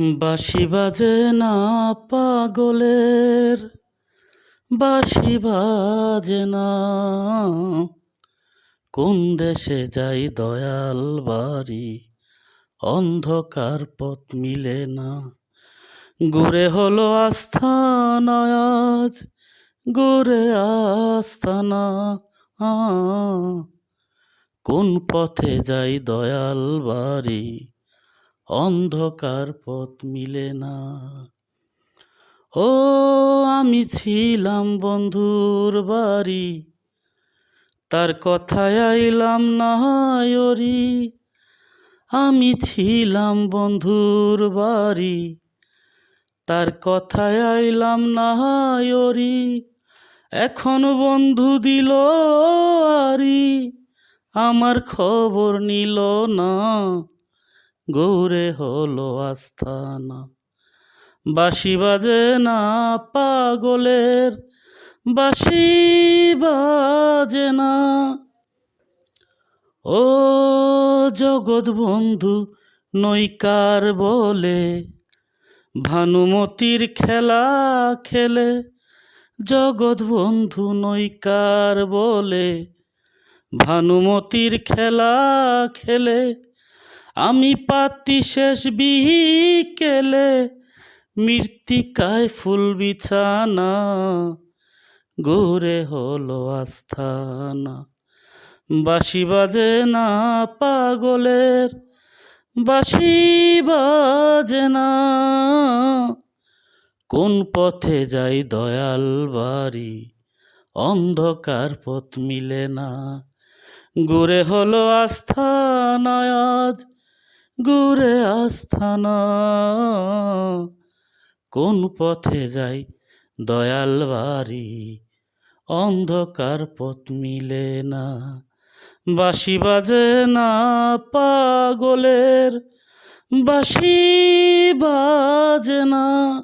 বাঁশি বাজে না পাগলের? বাঁশি বাজে না। কোন দেশে যাই দয়াল বাড়ি? অন্ধকার পথ মিলে না। ঘুরে হলো আস্থানা আজ ঘুরে আস্থানা কোন পথে যাই দয়াল বাড়ি? অন্ধকার পথ মিলে না। ও, আমি ছিলাম বন্ধুর বাড়ি, তার কথায় আইলাম না ওরি আমি ছিলাম বন্ধুর বাড়ি, তার কথায় আইলাম না ওরি এখন বন্ধু দিল আরি, আমার খবর নিল না। গৌরে হলো আস্থানা। বাঁশি বাজে না পাগলের, বাঁশি বাজে না। ও জগৎ বন্ধু, নৈকার বলে, ভানুমতির খেলা খেলে, জগৎ বন্ধু, নৈকার বলে, ভানুমতির খেলা খেলে আমি পাতি শেষ বিকেলে মৃত্তিকায় ফুল বিছানা, ঘুরে হলো আস্থানা। বাঁশি বাজে না পাগলের, বাঁশি বাজে না। কোন পথে যাই দয়াল বাড়ি, অন্ধকার পথ মিলে না। ঘুরে হলো আস্থানা আজ ঘুরে আস্থানা। কোন পথে যাই দয়াল বাড়ি? অন্ধকার পথ মিলে না। বাঁশি বাজে না পাগলের, বাঁশি বাজে না।